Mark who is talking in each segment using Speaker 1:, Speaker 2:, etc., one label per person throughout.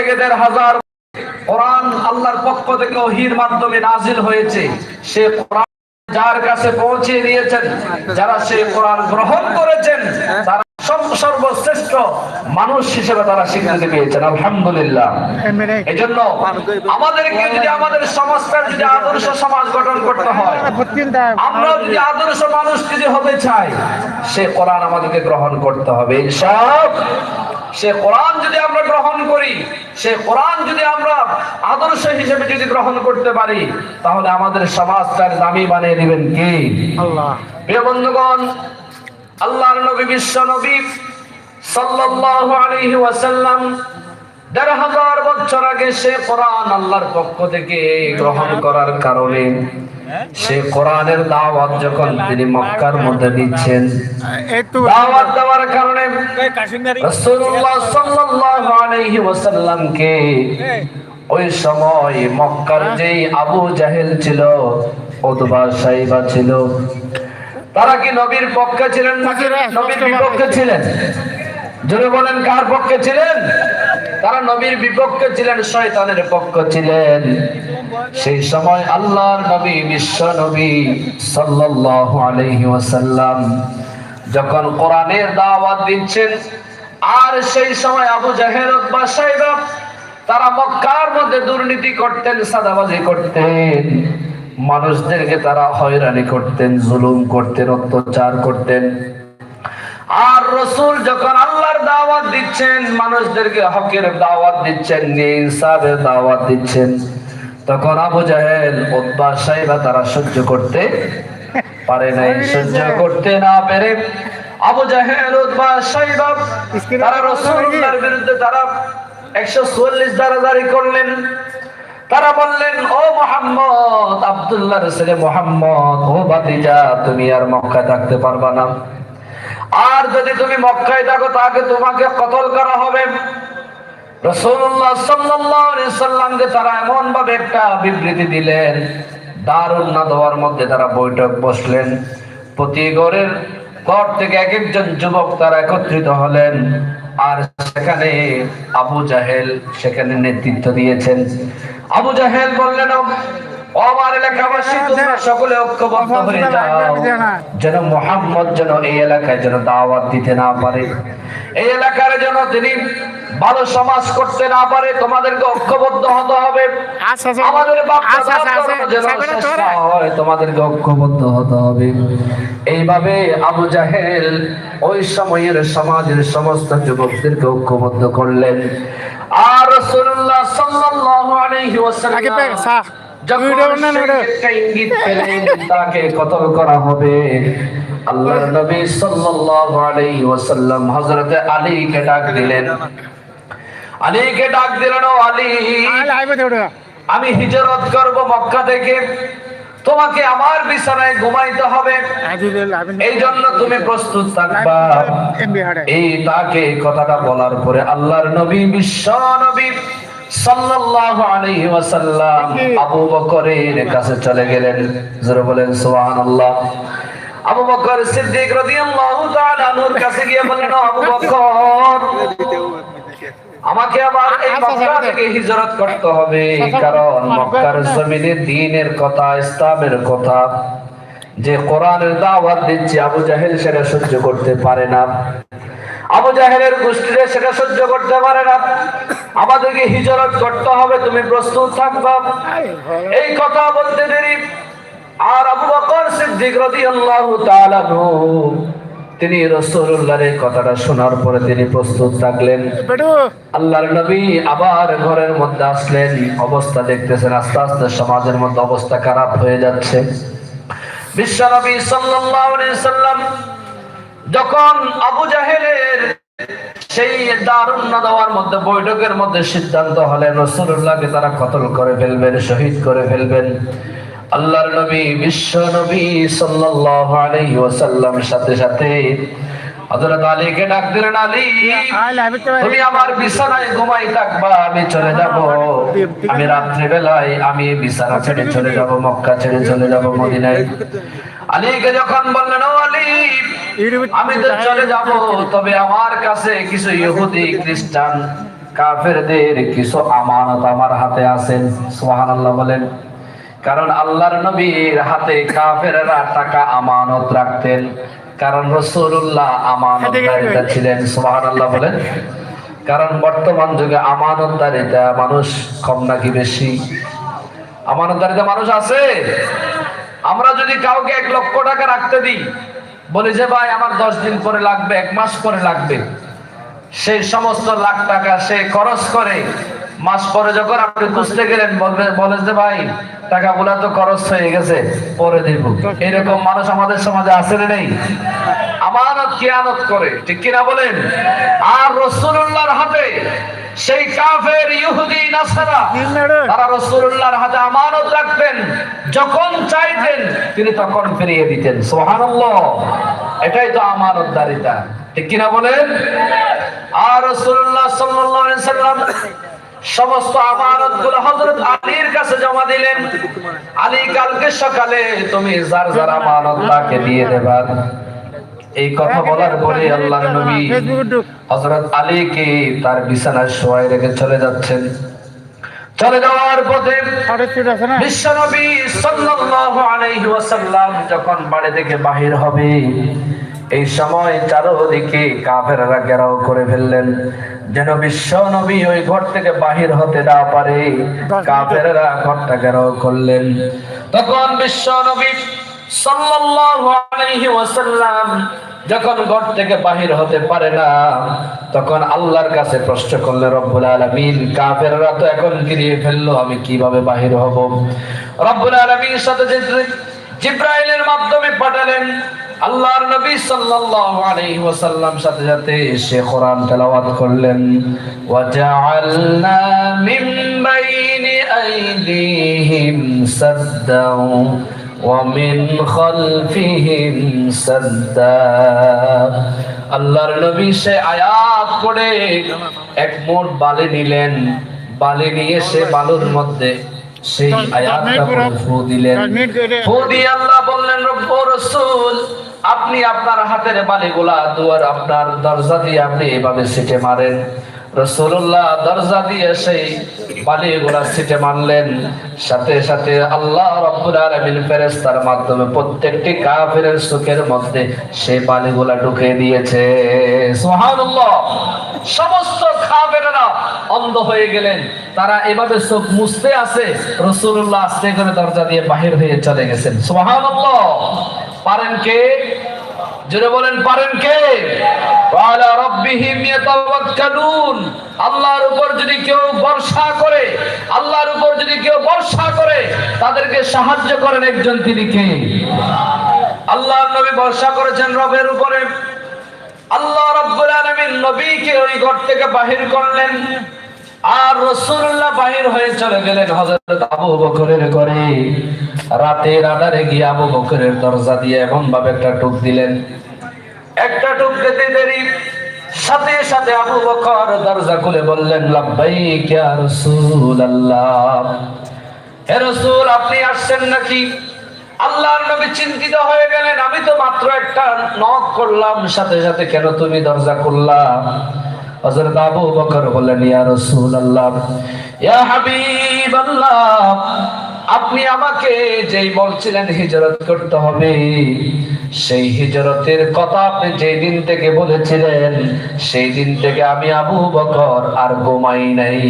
Speaker 1: থেকে দেড় হাজার কোরআন আল্লাহর পক্ষ থেকে ওহির মাধ্যমে নাজিল হয়েছে। সে কোরআন যার কাছে পৌঁছে দিয়েছেন, যারা সে কোরআন গ্রহণ করেছেন, তারা সর্বশ্রেষ্ঠ মানুষ হিসেবে তারা স্বীকৃতি পেয়েছেন, আলহামদুলিল্লাহ। এই জন্য আমাদেরকে যদি আমাদের যদি আদর্শ সমাজ গঠন করতে হয়, আমরা যদি আদর্শ মানুষ যদি হতে চাই, সে কোরআন আমাদেরকে গ্রহণ করতে হবে সব সে কোরআন যদি আমরা গ্রহণ করি সে কোরআন যদি আমরা আদর্শ হিসেবে যদি গ্রহণ করতে পারি তাহলে আমাদের সমাজটার দামি বানিয়ে দিবেন কি?
Speaker 2: আল্লাহ।
Speaker 1: প্রিয় বন্ধুগণ আল্লাহর নবী বিশ্ব নবী সাল্লাল্লাহু আলাইহি ওয়াসাল্লাম দেড় হাজার বছর আগে সে কোরআন আল্লাহর পক্ষ থেকে গ্রহণ করার কারণে সে কোরআনের দাওয়াত যখন তিনি মক্কার মধ্যে দিচ্ছেন দাওয়াত দেওয়ার কারণে রাসূলুল্লাহ সাল্লাল্লাহু আলাইহি ওয়াসাল্লামকে ওই সময় মক্কার যেই আবু জাহেল ছিল উতবা সাইবা ছিল তারা কি নবীর পক্ষে ছিলেন নাকি নবীর বিপক্ষে ছিলেন? জোরে বলেন কার পক্ষে ছিলেন? তারা নবীর বিপক্ষে ছিলেন, শয়তানের পক্ষ ছিলেন। সেই সময় আল্লাহর নবী, বিশ্ব নবী সাল্লাল্লাহু আলাইহি ওয়াসাল্লাম যখন কোরআনের দাওয়াত দিচ্ছেন, আর সেই সময় আবু জাহেল বা সাইবা তারা মক্কার মধ্যে দুর্নীতি করতেন, সাদাবাজি করতেন। মানুষদেরকে তারা হয়রানি করতেন, জুলুম করতেন, অত্যাচার করতেন। রসুল যখন আল্লাহর দাওয়াত দিচ্ছেন মানুষদেরকে হকের দাওয়াত দিচ্ছেন ইনসাফের দাওয়াত দিচ্ছেন তখন আবু জাহেল উদ্বা সাহেবা তারা সহ্য করতে পারে নাই সহ্য করতে না পেরে আবু জাহেল উদ্বা সাহেবা তারা রসুলের বিরুদ্ধে তারা একশো চুয়াল্লিশ দাঁড়াদারি করলেন। তারা বললেন ও মোহাম্মদ আবদুল্লাহ ছেলে মোহাম্মদ ও বাতিজা তুমি আর মক্কায় থাকতে পারবা না। আর যদি তুমি মক্কায় থাকো, তাকে তোমাকে কতল করা হবে? তারা একটা না দেওয়ার মধ্যে তারা বৈঠক বসলেন। প্রতি ঘরের ঘর থেকে এক একজন যুবক তারা একত্রিত হলেন। আর সেখানে আবু জাহেল সেখানে নেতৃত্ব দিয়েছেন। আবু জাহেল বললেন "ও আমার এলাকাবাসী তোমরা সকলে ঐক্যবদ্ধ হয়ে যাও। যেন মোহাম্মদ যেন এই এলাকায় যেন দাওয়াত দিতে না পারে। এই এলাকার যেন তিনি ভালো সমাজ করতে না পারে তোমাদেরকে ঐক্যবদ্ধ হতে হবে।
Speaker 2: আচ্ছা, আচ্ছা।
Speaker 1: আমাদের
Speaker 2: আচ্ছা,
Speaker 1: হয় তোমাদেরকে ঐক্যবদ্ধ হতে হবে। এইভাবে আবু জাহেল ওই সময়ের সমাজের সমস্ত যুবকদেরকে ঐক্যবদ্ধ করলেন। আর সাল্লাল্লাহু আলাইহি ওয়াসাল্লাম তাকে কতল করা হবে আল্লাহর নবী সাল্লাল্লাহু আলাইহি ওয়াসাল্লাম হযরতে আলীকে ডাক দিলেন। আলীকে ডাক দিলেন ও আলী আমি হিজরত করব মক্কা থেকে। তোমাকে আমার বিছানায় ঘুমাইতে হবে। এই জন্য তুমি প্রস্তুত থাকবা। এই তাকে এই কথাটা বলার পরে আল্লাহর নবী বিশ্ব নবী সাল্লাল্লাহু আলাইহি ওয়াসাল্লাম আবু বকরের কাছে চলে গেলেন। জোরে বলেন সুবহানাল্লাহ। আবু বকর সিদ্দিক রাদিয়াল্লাহু তাআলা আনহুর কাছে গিয়ে বললেন আবু বকর আমাকে আবার এই মক্কা থেকে হিজরত করতে হবে। কারণ মক্কার জমিনে দ্বীনের কথা ইসলামের কথা যে কোরআনের দাওয়াত দিচ্ছে আবু জাহেল সেটা সহ্য করতে পারে না। আবু জাহেলের গোষ্ঠীরা সেটা সহ্য করতে পারে না। আমাদেরকে হিজরত করতে হবে তুমি প্রস্তুত থাকবা। এই কথা বলতে দেরি। আর আবু বকর সিদ্দিক রাদিয়াল্লাহু তাআলা তিনি রাসূলুল্লাহর এই কথাটা শোনার পরে তিনি প্রস্তুত থাকলেন। আল্লাহর নবী আবার ঘরের মধ্যে আসলেন। অবস্থা দেখতেছেন আস্তে আস্তে সমাজের মধ্যে অবস্থা খারাপ হয়ে যাচ্ছে। বিশ্ব নবী সাল্লাল্লাহু আলাইহি সাল্লাম যখন আবু জাহেলের সেই দারুণ না দেওয়ার মধ্যে বৈঠকের মধ্যে সিদ্ধান্ত হলেন রসুল্লাহকে তারা কতল করে ফেলবেন শহীদ করে ফেলবেন। আল্লাহর নবী বিশ্ব নবী সাল্লাল্লাহু আলাইহি ওয়াসাল্লাম সাথে সাথে হযরত আলীকে ডাক দিলেন আলী তুমি আমার বিছানায় ঘুমাই থাকবা আমি চলে যাব। আমি রাত্রি বেলায় আমি বিছানা ছেড়ে চলে যাব মক্কা ছেড়ে চলে যাব মদিনায়। আলীকে যখন বললেন ও আলী আমি তো চলে যাব তবে আমার কাছে কিছু ইহুদি খ্রিস্টান কাফেরদের কিছু আমানত আমার হাতে আছেন। সুবহানাল্লাহ বলেন। কারণ আল্লাহর নবীর হাতে কাফেররা টাকা আমানত রাখতেন। কারণ রসুল্লাহ আমানতদারিতা ছিলেন সুবহানাল্লাহ বলেন। কারণ বর্তমান যুগে আমানতদারিতা মানুষ কম নাকি বেশি? আমানতদারিতা মানুষ আছে? আমরা যদি কাউকে এক লক্ষ টাকা রাখতে দিই, বলি যে ভাই আমার দশ দিন পরে লাগবে, এক মাস পরে লাগবে। সেই সমস্ত লাখ টাকা সে খরচ করে, মাস পরে যখন আপনি খুঁজতে গেলেন বলে যে ভাই, টাকাগুলা তো খরচ হয়ে গেছে, পরে দিব। এরকম মানুষ আমাদের সমাজে আছে নেই? আমানত কিয়ানত করে, ঠিক কিনা বলেন? আর রসুল্লাহর হাতে সেই কাফের ইহুদি নাসারা তারা রসুল্লাহর হাতে আমানত রাখতেন। যখন চাইতেন তিনি তখন ফিরিয়ে দিতেন। সুবহানাল্লাহ। এটাই তো আমানতদারিতা। ঠিক কিনা বলেন? আর রসুল্লাহ সাল্লাল্লাহু আলাইহি সাল্লাম সমস্ত আমানতগুলো হযরত আলীর কাছে জমা দিলেন। আলী কালকে সকালে তুমি যার যার আমানত তাকে দিয়ে দেবা। এই কথা বলার পরে আল্লাহর নবী হযরত আলীকে তার বিছানায় শোয়াই রেখে চলে যাচ্ছেন? চলে যাওয়ার পথে বিশ্বনবী সাল্লাল্লাহু আলাইহি ওয়াসাল্লাম যখন বাড়ি থেকে বাহির হবে এই সময় চারদিকে কাফেররা ঘেরাও করে ফেললেন। যেন বিশ্ব নবী ওই ঘর থেকে বাহির হতে না পারে কাফেররা ঘরটা ঘেরাও করলেন। তখন বিশ্ব নবী ওয়াসাল্লাম যখন ঘর থেকে বাহির হতে পারে না, তখন আল্লাহর কাছে প্রশ্ন করলে, রব্বুল আলামিন, কাফেররা তো এখন গিরিয়ে ফেলল, আমি কীভাবে বাহির হব? রব্বুল আলামিন সাথে জিব্রাইল- জিব্রাইলের মাধ্যমে পাঠালেন। আল্লাহর নবী সাল্লাল্লাহু আলাইহি ওয়াসাল্লাম সাথে সাথে সে কোরআন তেলাওয়াত করলেন। ওয়াজআলনা মিন বাইনি আইদিহিম সাদ্দাও। ومن خلفهم سدا আল্লাহর নবী সে আয়াত পড়ে এক মোট বালি নিলেন বালি নিয়ে সে বালুর মধ্যে সেই আয়াতটা পড়ে ফু দিলেন ফু দিয়ে আল্লাহ বললেন রব্ব রাসূল আপনি আপনার হাতের বালিগুলা দুয়ার আপনার দরজা দিয়ে আপনি এভাবে সিটে মারেন রসুল্লাহ দরজা দিয়ে সেই বালিগুলা সিটে মারলেন। সাথে সাথে আল্লাহ রব্বুল আলামিন ফেরেশতার মাধ্যমে প্রত্যেকটি কাফিরের সুখের মধ্যে সেই বালিগুলা ঢুকে দিয়েছে। সুবহানাল্লাহ। সমস্ত কাফেররা অন্ধ হয়ে গেলেন। তারা এভাবে চোখ মুছতে আছে। রসুল্লাহ আস্তে করে দরজা দিয়ে বাহির হয়ে চলে গেছেন। সুবহানাল্লাহ। পারেন কে? জোরে বলেন, পারেন কে? আল্লাহর উপর যদি কেউ ভরসা করে, আল্লাহর উপর যদি কেউ ভরসা করে, তাদেরকে সাহায্য করেন একজন তিনি কে? আল্লাহর নবী ভরসা করেছেন রবের উপরে। আল্লাহ রাব্বুল আলামিন নবীকে ওই ঘর থেকে বাহির করলেন। আর রসুল্লাহ বাহির হয়ে চলে গেলেন হযরত আবু বকরের ঘরে। রাতের আধারে গিয়ে আবু বকরের দরজা দিয়ে এমন ভাবে একটা টুক দিলেন। একটা টুক দিতে দেরি। সাথে সাথে আবু বকর দরজা খুলে বললেন, লাব্বাইক ইয়া রাসূলুল্লাহ। হে রাসূল, আপনি আসছেন নাকি? আল্লাহর নবী চিন্তিত হয়ে গেলেন। আমি তো মাত্র একটা নক করলাম। সাথে সাথে কেন তুমি দরজা খুললা? হযরত আবু বকর বললেন, ইয়া রাসূলুল্লাহ, ইয়া হাবিবাল্লাহ আপনি আমাকে যেই বলছিলেন হিজরত করতে হবে, সেই হিজরতের কথা আপনি যেই দিন থেকে বলেছিলেন, সেই দিন থেকে আমি আবু বকর আর ঘুমাই নাই।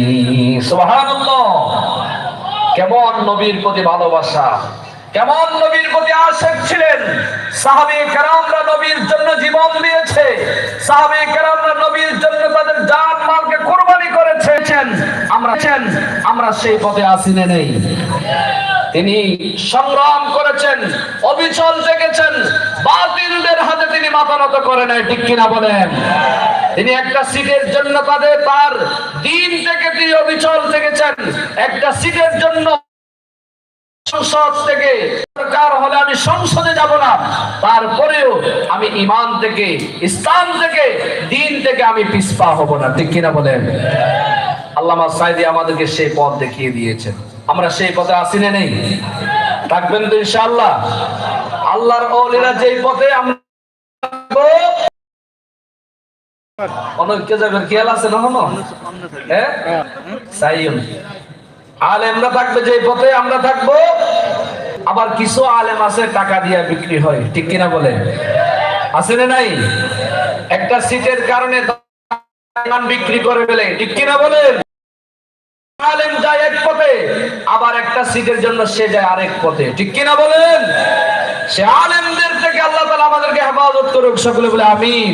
Speaker 1: সুবহানাল্লাহ। কেমন নবীর প্রতি ভালোবাসা? কেমন নবীর প্রতি আশেক ছিলেন? সাহাবী কেরামরা নবীর জন্য জীবন দিয়েছে। সাহাবী কেরামরা নবীর জন্য তাদের জান মালকে কুরবানি করেছেন আমরা আমরা সেই পথে আসিনে নেই। তিনি সংগ্রাম করেছেন, অবিচল থেকেছেন বাতিলদের হাতে তিনি মাথা নত করে নাই, ঠিক কিনা বলেন? তিনি একটা সিটের জন্য তাদের, তার দিন থেকে তিনি অবিচল থেকেছেন একটা সিটের জন্য সংসদ থেকে সরকার হলে আমি সংসদে যাব না। তারপরেও আমি ইমান থেকে, ইসলাম থেকে, দিন থেকে আমি পিছপা হব না। ঠিক কিনা বলেন? আল্লামা সাইদি আমাদেরকে সেই পথ দেখিয়ে দিয়েছেন। আমরা সেই পথে আসি না নেই? থাকবেন তো ইনশাআল্লাহ। আল্লাহর ওলিরা যেই পথে আমরা অনেক কে যাবে খেয়াল আছে না হ্যাঁ? সাইম আলেমরা থাকবে যে পথে আমরা থাকব। আবার কিছু আলেম আছে টাকা দিয়ে বিক্রি হয় ঠিক কিনা বলেন? আছে না নাই? একটা সিটের কারণে বিক্রি করে ফেলে ঠিক কিনা বলেন? আলেম যায় এক পথে আবার একটা সিটের জন্য সে যায় আরেক পথে ঠিক কিনা বলেন? সে আলেমদের থেকে আল্লাহ তাআলা আমাদেরকে হেফাজত করুক সকলে বলে আমিন।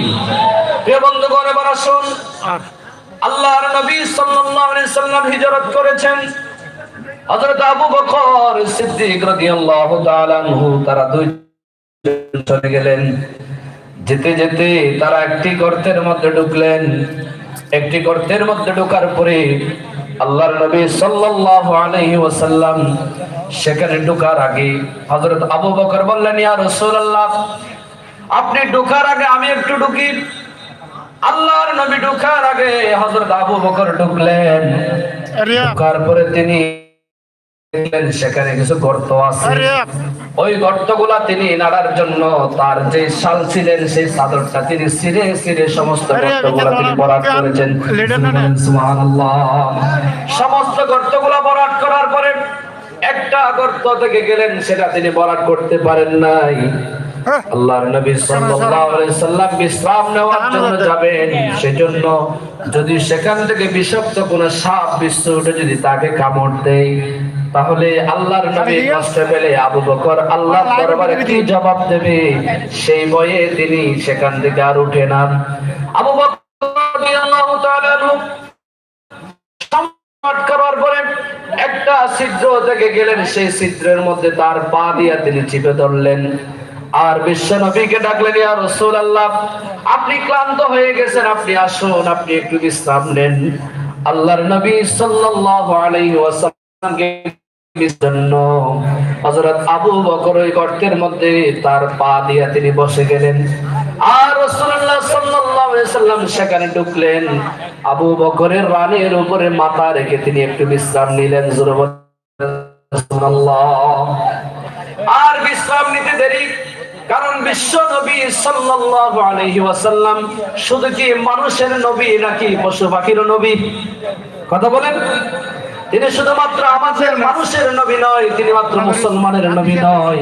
Speaker 1: প্রিয় বন্ধুগণ এবার আসুন। আল্লাহর নবী সাল্লাল্লাহু আলাইহি সাল্লাম হিজরত করেছেন। হযরত আবু বকর সিদ্দিক রাদিয়াল্লাহু তাআলা আনহু তারা দুই চলে গেলেন। যেতে যেতে তারা একটি গর্তের মধ্যে ঢুকলেন। একটি গর্তের মধ্যে ঢোকার পরে আল্লাহর নবী সাল্লাল্লাহু আলাইহি ওয়াসাল্লাম সেখানে ঢোকার আগে হযরত আবু বকর বললেন ইয়া রাসূলুল্লাহ আপনি ঢোকার আগে আমি একটু ঢুকি। আল্লাহর নবী ঢোকার আগে হযরত আবু বকর ঢুকলেন। ঢোকার পরে তিনি দেখলেন সেখানে কিছু গর্ত আছে। ওই গর্তগুলা তিনি নাড়ার জন্য তার যে শাল ছিলেন সেই চাদরটা তিনি সমস্ত গর্তগুলা তিনি বরাদ করেছেন। সমস্ত গর্তগুলা বরাদ করার পরে একটা গর্ত থেকে গেলেন সেটা তিনি বরাদ করতে পারেন নাই।
Speaker 2: হ্যাঁ।
Speaker 1: আল্লাহর নবী সাল্লাল্লাহু আলাইহি সাল্লাম বিশ্রাম নেওয়ার জন্য যাবেন। সেজন্য যদি সেখান থেকে বিষাক্ত কোন সাপ বিশ্ব উঠে যদি তাকে কামড় দেয় তাহলে আল্লাহর নবী কষ্ট পেলে আবু বকর আল্লাহর দরবারে কি জবাব দেবে? সেই ভয়ে তিনি সেখান থেকে আর উঠে না আবু বকর রাদিয়াল্লাহু তাআলা করার পরে একটা ছিদ্র থেকে গেলেন। সেই ছিদ্রের মধ্যে তার পা দিয়া তিনি চিপে ধরলেন। আর বিশ্ব নবীকে ডাকলেন ইয়া রাসূলুল্লাহ আপনি ক্লান্ত হয়ে গেছেন আপনি আসুন আপনি একটু বিশ্রাম নেন। আল্লাহর নবী সাল্লাল্লাহু আলাইহি ওয়াসাল্লামকে জন্য। হযরত আবু বকর ওই গর্তের মধ্যে তার পা তিনি বসে গেলেন। আর সেখানে ঢুকলেন। আবু বকরের রানের উপরে মাথা রেখে তিনি একটু বিশ্রাম নিলেন। আর বিশ্রাম নিতে দেরি, কারণ বিশ্ব নবী সাল্লাল্লাহু শুধু কি মানুষের নবী নাকি পশু পাখির নবী? কথা বলেন। তিনি শুধুমাত্র আমাদের মানুষের নবী নয় তিনি মাত্র মুসলমানের নবী নয়।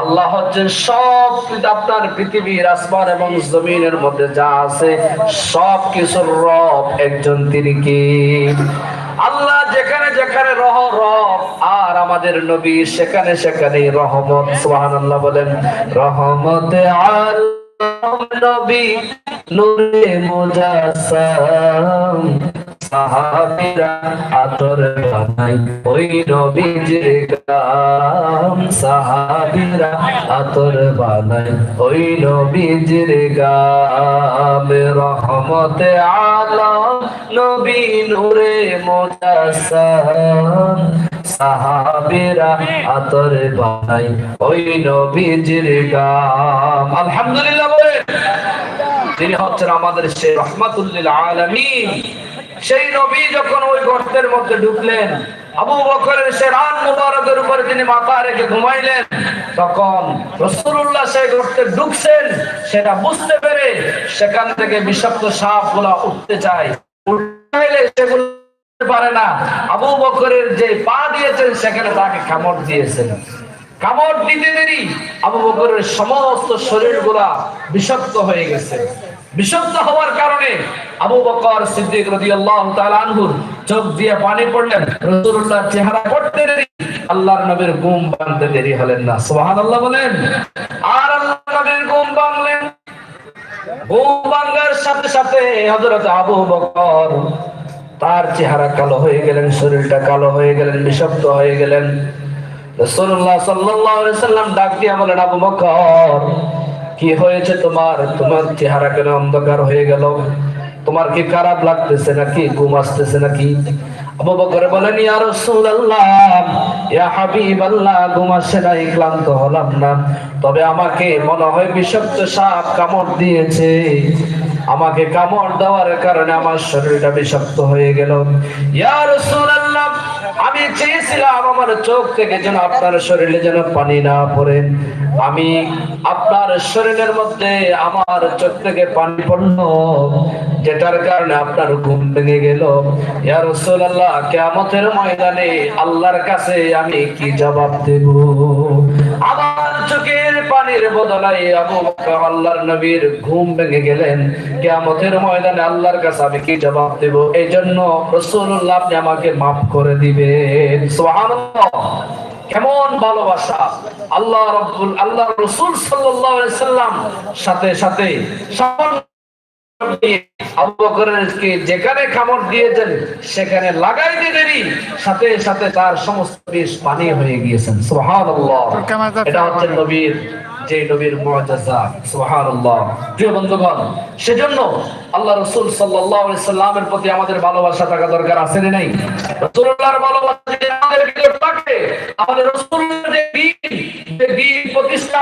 Speaker 1: আল্লাহ হচ্ছে সব আপনার পৃথিবীর আসমান এবং জমিনের মধ্যে যা আছে, সব কিছুর রব একজন তিনি কি? আল্লাহ যেখানে যেখানে রহ, রব, আর আমাদের নবী সেখানে সেখানে রহমত। সুবহানাল্লাহ বলেন, রহমতে আল নবী, নূরে সাহাবীরা আতর বানাই। ওই গাম সাহাবীরা আতর বানাই। ওই গাম রহমতে আলম নবী নূরে সাহাবীরা আতর বানাই। ওই নবীজির গাম আলহামদুলিল্লাহ বলেন, তিনি হচ্ছেন আমাদের সেই রহমাতুল্লিল আলামিন। সেই নবী যখন ওই গর্তের মধ্যে ঢুকলেন, আবু বকরের সে রান মুবারকের উপরে তিনি মাথা রেখে ঘুমাইলেন। তখন রসুল্লাহ সেই গর্তে ঢুকছেন, সেটা বুঝতে পেরে সেখান থেকে বিষাক্ত সাপগুলা উঠতে চায়। সেগুলো পারে না। আবু বকরের যে পা দিয়েছেন, সেখানে তাকে কামড় দিয়েছেন। কামড় দিতে দেরি আবু বকরের সমস্ত শরীরগুলা বিষাক্ত হয়ে গেছে। বিষাক্ত হওয়ার কারণে আবু বকর সিদ্দিক রাদিয়াল্লাহু তাআলা আনহুর চোখ দিয়ে পানি পড়লেন। রাসূলুল্লাহর চেহারা করতে দেরি। আল্লাহর নবীর ঘুম ভাঙতে দেরি হলেন না। সুবহানাল্লাহ বলেন। আর আল্লাহর নবীর ঘুম ভাঙলেন। ঘুম ভাঙার সাথে সাথে হযরত আবু বকর তার চেহারা কালো হয়ে গেলেন, শরীরটা কালো হয়ে গেলেন, বিষাক্ত হয়ে গেলেন। রাসূলুল্লাহ সাল্লাল্লাহু আলাইহি সাল্লাম ডাক দিয়া বলেন, আবু বকর কি হয়েছে তোমার? তোমার চেহারা কেন অন্ধকার হয়ে গেল? তোমার কি খারাপ লাগতেছে নাকি? ঘুম আসতেছে নাকি? আবু বকর বলেন, ইয়া রাসূলুল্লাহ, ইয়া হাবিবাল্লাহ, ঘুম আসে নাই, ক্লান্ত হলাম না। তবে আমাকে মনে হয় বিষাক্ত সাপ কামড় দিয়েছে। আমাকে কামড় দেওয়ার কারণে আমার শরীরটা বিষাক্ত হয়ে গেল। ইয়া রাসূলুল্লাহ আমি চেয়েছিলাম আমার চোখ থেকে যেন আপনার শরীরে যেন পানি না পড়ে। আমি আপনার শরীরের মধ্যে আমার চোখ থেকে পানি পড়ল, যেটার কারণে আপনার ঘুম ভেঙে গেল। ইয়া রাসূলুল্লাহ ময়দানে আল্লাহর কাছে আমি কি জবাব দেব? আমার চোখের পানির বদলায় আবু বকর আল্লাহর নবীর ঘুম ভেঙে গেলেন। কিয়ামতের ময়দানে আল্লাহর কাছে আমি কি জবাব দেব? এই জন্য রাসূলুল্লাহ আপনি আমাকে মাফ করে দিবেন। কেমন ভালোবাসা? আল্লাহ রব্বুল আল্লাহ রসুল সাল্লাল্লাহু আলাইহি সাল্লাম সাথে সাথে যেখানে কামড় দিয়েছেন সেখানে লাগাইতে দেরি সাথে সাথে তার সমস্ত বিষ পানি হয়ে গিয়েছেন। সুবহানাল্লাহ। এটা হচ্ছে নবীর যে নবীর মুআজিজা সুবহানাল্লাহ। প্রিয় বন্ধুগণ সেজন্য আল্লাহ রাসূল সাল্লামের প্রতি আমাদের ভালোবাসা থাকা দরকার, আছে নাই? রাসূলুল্লাহর ভালোবাসা আমাদের ভিতরে থাকে আমাদের রাসূলের প্রতিষ্ঠা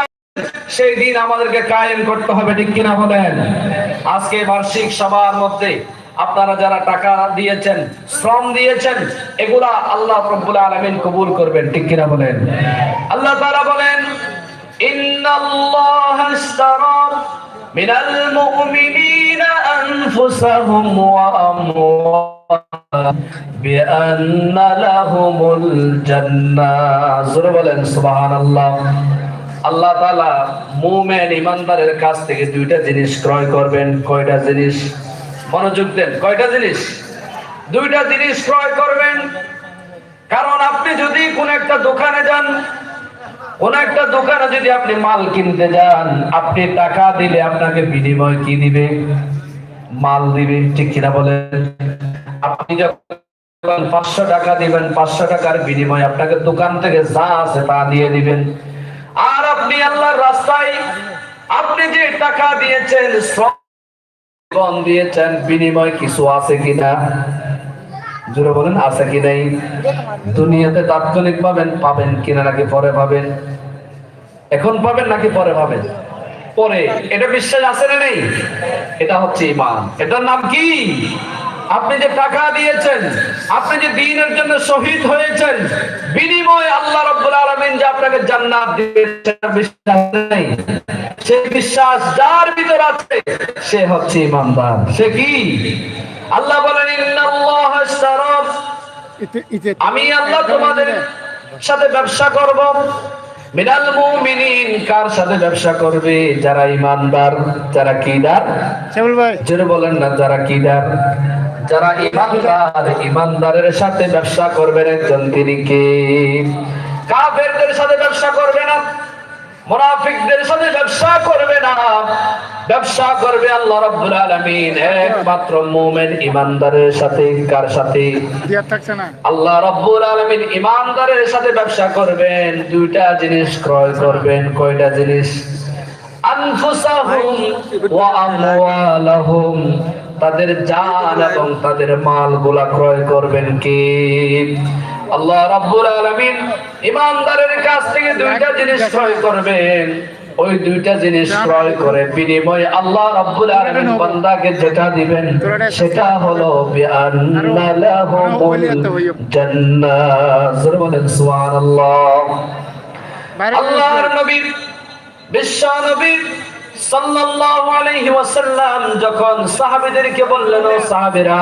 Speaker 1: সেই দিন আমাদেরকে কায়েম করতে হবে, ঠিক কিনা বলেন? আজকে বার্ষিক সভার মধ্যে আপনারা যারা টাকা দিয়েছেন, শ্রম দিয়েছেন, এগুলা আল্লাহ রব্বুল আলামিন কবুল করবেন, ঠিক কিনা বলেন? আল্লাহ তাআলা বলেন, ইন্নাল্লাহা মুমিনিনা আনফুসাহুম ওয়া আমওয়ালাহুম বিআন্না লাহুমুল জান্নাহ। জোরে বলেন, সুবহানাল্লাহ। আল্লাহ তাআলা মুমিন ইমানদারের কাছ থেকে দুইটা জিনিস ক্রয় করবেন। কয়টা জিনিস? মনোযোগ দেন, কয়টা জিনিস? দুইটা জিনিস ক্রয় করবেন। কারণ আপনি যদি কোন একটা দোকানে যান কোন একটা দোকানে যদি আপনি মাল কিনতে যান, আপনি টাকা দিলে আপনাকে বিনিময় কি দিবে? মাল দিবে, ঠিক কিনা বলেন? আপনি যখন পাঁচশো টাকা দিবেন, পাঁচশো টাকার বিনিময় আপনাকে দোকান থেকে যা আছে তা দিয়ে দিবেন। আর আপনি আল্লাহর রাস্তায় আপনি যে টাকা দিয়েছেন দিয়েছেন, বিনিময় কিছু আছে কিনা? জোরে বলেন, আছে কি নাই? দুনিয়াতে তাৎক্ষণিক পাবেন পাবেন কিনা নাকি পরে পাবেন? এখন পাবেন নাকি পরে পাবেন? পরে। এটা বিশ্বাস আছে না নেই? এটা হচ্ছে ইমান এটার নাম কি? আপনি যে টাকা দিয়েছেন, আপনি যে দিনের জন্য শহীদ হয়েছেন বিনিময় আল্লাহ রাব্বুল আলামিন যে আপনাকে জান্নাত দিয়েছেন বিশ্বাস নেই। সেই বিশ্বাস যার ভিতর আছে সে হচ্ছে ইমানদার। সে কি? আল্লাহ বলেন ইন্নাল্লাহ ইশতারা আমি আল্লাহ তোমাদের সাথে ব্যবসা করব। মিনাল মুমিনিন কার সাথে ব্যবসা করবে? যারা ইমানদার যারা কিদার? জোরে বলেন না যারা কিদার? যারা ইমানদার ইমানদারের সাথে ব্যবসা করবেন একজন তিনি কে? কাফেরদের সাথে ব্যবসা করবে না মুনাফিকদের সাথে ব্যবসা করবে না। ব্যবসা করবে আল্লাহ রাব্বুল আলামিন। একমাত্র মুমিন ইমানদারের সাথে কার সাথে? আল্লাহ রাব্বুল আলামিন ইমানদারের সাথে ব্যবসা করবেন। দুইটা জিনিস ক্রয় করবেন। কয়টা জিনিস? আনফুসাহুম ওয়া আমওয়ালাহুম। তাদের জান এবং তাদের মালগুলা ক্রয় করবেন কি? আল্লাহ রাব্বুল আলামিন ইমানদারের কাছ থেকে দুইটা জিনিস ক্রয় করবেন। ওই দুইটা জিনিস ক্রয় করে বিনিময়ে আল্লাহ রাব্বুল আলামিন বান্দাকে যেটা দিবেন সেটা হলো বিআন্না লাহুমুল বলেন সুবহানাল্লাহ। আল্লাহর নবী বিশ্ব নবী সাল্লাল্লাহু আলাইহি ওয়াসাল্লাম যখন সাহাবীদেরকে বললেন ও সাহাবীরা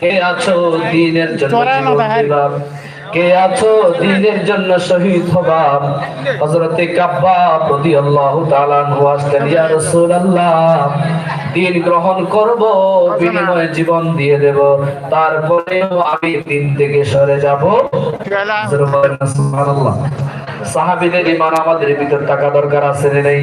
Speaker 1: কে আছো দ্বীনের জন্য জীবন দিবা? কে আছো দ্বীনের জন্য শহীদ হবা হযরতে কাব্বাব রাদিয়াল্লাহু তাআলা আনহু ইয়া রাসূলুল্লাহ দিন গ্রহণ করব বিনিময়ে জীবন দিয়ে দেব তারপরেও আমি দিন থেকে সরে যাব। সাহাবীদের ঈমান আমাদের ভিতর টাকা দরকার আছে নেই?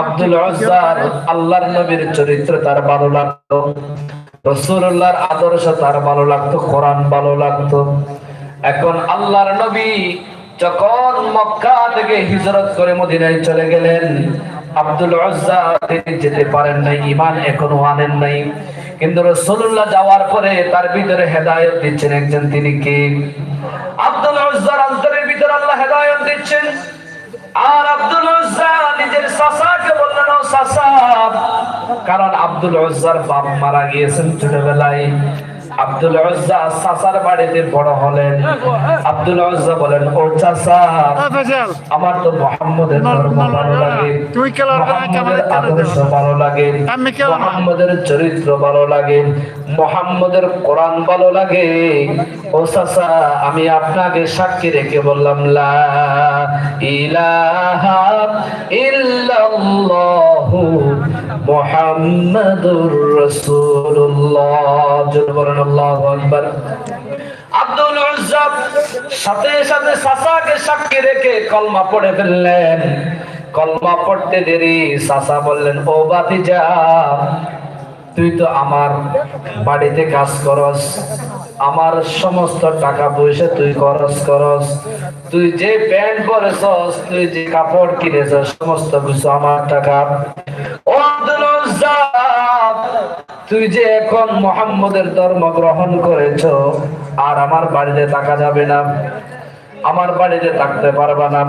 Speaker 1: আব্দুল আল্লাহর নবীর চরিত্র তার ভালো লাগতো। রসুল্লাহর আদর্শ তার ভালো লাগতো, কোরআন ভালো লাগতো। এখন আল্লাহর নবী যখন মক্কা থেকে হিজরত করে মদিনায় চলে গেলেন, আব্দুল তিনি যেতে পারেন নাই ইমান এখনও আনেন নাই। কিন্তু রসুল্লাহ যাওয়ার পরে তার ভিতরে হেদায়ত দিচ্ছেন। একজন তিনি কে? আব্দুল উজ্জার অন্তরের ভিতরে আল্লাহ হেদায়ত দিচ্ছেন। আর আব্দুল উজ্জা নিজের চাচাকে বললেন ও চাচা কারণ আব্দুল উজ্জার বাপ মারা গিয়েছেন ছোটবেলায়। আব্দুল উজ্জা চাচার বাড়িতে বড় হলেন। আব্দুল উজ্জা বলেন ও চাচা আমার তো মোহাম্মদের ধর্ম ভালো লাগে। আদর্শ ভালো লাগে। মোহাম্মদের চরিত্র ভালো লাগে। মোহাম্মদের কোরআন ভালো লাগে। ও চাচা আমি আপনাকে সাক্ষী রেখে বললাম লা ইলাহা ইল্লাল্লাহু মুহাম্মাদুর রাসূলুল্লাহ। জোরে বলেন আল্লাহু আকবার। আব্দুল উজ্জাব সাথে সাথে সাসাকে সাক্ষী রেখে কলমা পড়ে ফেললেন। কলমা পড়তে দেরি। সাসা বললেন, ও বাতিজা তুই তো আমার বাড়িতে কাজ করস, আমার সমস্ত টাকা পয়সা তুই খরচ করস। তুই যে প্যান্ট পরেছস, তুই যে কাপড় কিনেছস, সমস্ত কিছু আমার টাকা। তুই যে এখন মোহাম্মদের ধর্ম গ্রহণ করেছ, আর আমার বাড়িতে থাকা যাবে না। আমার বাড়িতে থাকতে পারবে না।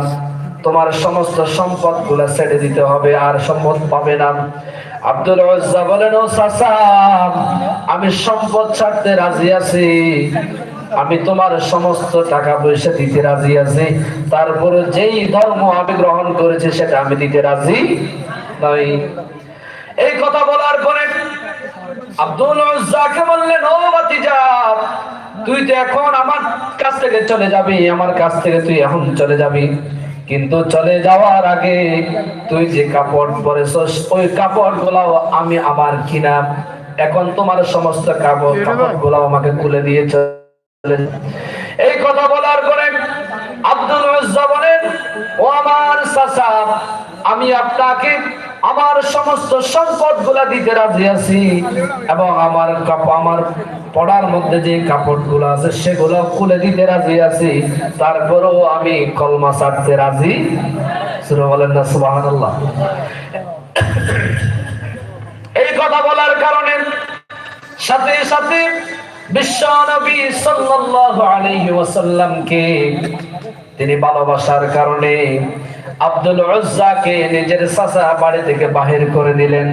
Speaker 1: তোমার সমস্ত সম্পদগুলা ছেড়ে দিতে হবে, আর সম্পদ পাবে না। আব্দুল উজ্জা বলেন, ও আমি সম্পদ ছাড়তে রাজি আছি। আমি তোমার সমস্ত টাকা পয়সা দিতে রাজি আছি। তারপরে যেই ধর্ম আমি গ্রহণ করেছি, সেটা আমি দিতে রাজি নই। এই কথা বলার পরে আব্দুল উজ্জাকে বললেন, ও ভাতিজা, তুই তো এখন আমার কাছ থেকে চলে যাবি, আমার কাছ থেকে তুই এখন চলে যাবি। কিন্তু চলে যাওয়ার আগে তুই যে কাপড় পরেছস ওই কাপড় গুলাও আমি আমার কিনা। এখন তোমার সমস্ত কাপড় কাপড় গুলাও আমাকে খুলে দিয়ে চলে এই কথা বলার পরে আব্দুল বলেন ও আমার চাচা আমি আপনাকে আমার সমস্ত সম্পদগুলা দিতে রাজি আছি এবং আমার কাপ- আমার পড়ার মধ্যে যে কাপড়গুলো আছে, সেগুলো খুলে দিতে রাজি আছি। তারপরেও আমি কলমা ছাড়তে রাজি। বলেন না, সুবহানাল্লাহ। এই কথা বলার কারণে সাথে সাথে বিশ্ব নবী সাল্লাল্লাহু আলাইহি ওয়াসাল্লামকে তিনি ভালোবাসার কারণে আব্দুল উজ্জাকে নিজের চাচা বাড়ি থেকে বাহির করে দিলেন।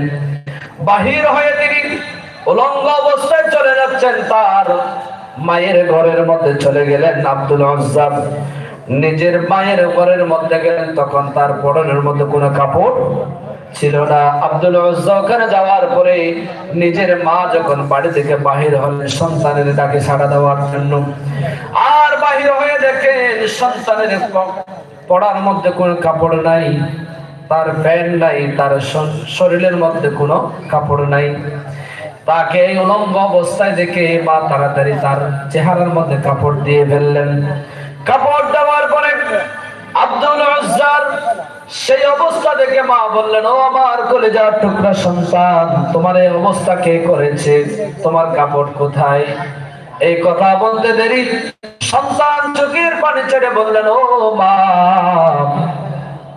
Speaker 1: বাহির হয়ে তিনি উলঙ্গ অবস্থায় চলে যাচ্ছেন তার মায়ের ঘরের মধ্যে চলে গেলেন আব্দুল উজ্জা নিজের মায়ের ঘরের মধ্যে গেলেন, তখন তার পরনের মধ্যে কোনো কাপড় ছিল না। আব্দুল ওখানে যাওয়ার পরে নিজের মা যখন বাড়ি থেকে বাহির হলেন, সন্তানের তাকে সাড়া দেওয়ার জন্য। আর বাহির হয়ে দেখেন সন্তানের পড়ার মধ্যে কোনো কাপড় নাই, তার প্যান্ট নাই, তার শরীরের মধ্যে কোনো কাপড় নাই। তাকে উলঙ্গ অবস্থায় দেখে মা তাড়াতাড়ি তার চেহারার মধ্যে কাপড় দিয়ে ফেললেন। কাপড় দেওয়ার পরে আব্দুল সেই অবস্থা দেখে মা বললেন, ও আমার কলেজার টুকরা সন্তান, তোমার এই অবস্থা কে করেছে? তোমার কাপড় কোথায়? এই কথা বলতে দেরি, সন্তান চোখের পানি ছেড়ে বললেন, ও মা,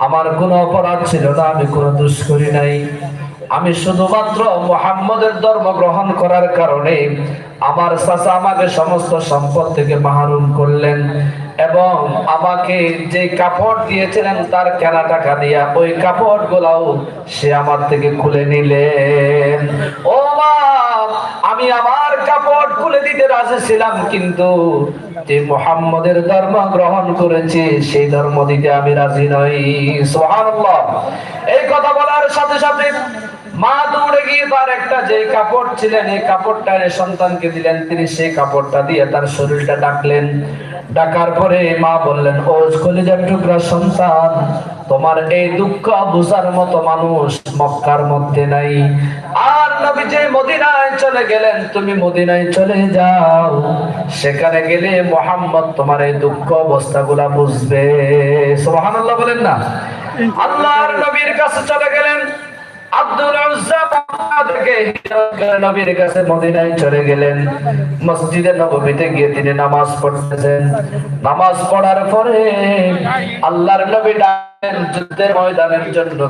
Speaker 1: আমার কোনো অপরাধ ছিল না, আমি কোনো দোষ করি নাই। আমি শুধুমাত্র মোহাম্মদের ধর্ম গ্রহণ করার কারণে আমার চাচা আমাকে সমস্ত সম্পদ থেকে মাহরুম করলেন এবং আমাকে যে কাপড় দিয়েছিলেন তার কেনা টাকা দিয়া ওই কাপড় গুলাও সে আমার থেকে খুলে নিলেন। ও মা, আমি আমার কাপড় খুলে দিতে রাজি ছিলাম, কিন্তু যে মোহাম্মদের ধর্ম গ্রহণ করেছে, সেই ধর্ম দিতে আমি রাজি নই। সুবহানাল্লাহ। এই কথা বলার সাথে সাথে মা দৌড়ে গিয়ে তার একটা যে কাপড় ছিলেন এই কাপড়টা সন্তানকে দিলেন। তিনি সেই কাপড়টা দিয়ে তার শরীরটা ডাকলেন। ডাকার পরে মা বললেন ও কলিজার টুকরা সন্তান তোমার এই দুঃখ বুঝার মতো মানুষ মক্কার মধ্যে নাই। আর নবী যে মদিনায় চলে গেলেন। তুমি মদিনায় চলে যাও। সেখানে গেলে মোহাম্মদ তোমার এই দুঃখ অবস্থাগুলা বুঝবে। সুবহানাল্লাহ বলেন না? আল্লাহর নবীর কাছে চলে গেলেন।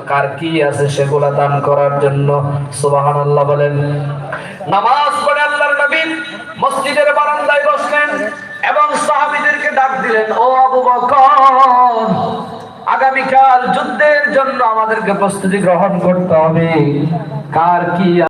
Speaker 1: করে কি আছে সেগুলা দান করার জন্য? সুবহানাল্লাহ বলেন। নামাজ পড়ে আল্লাহর নবী মসজিদের বারান্দায় বসলেন এবং সাহাবীদেরকে ডাক দিলেন, ও আবু বকর আগামীকাল যুদ্ধের জন্য আমাদেরকে প্রস্তুতি গ্রহণ করতে হবে। কার কি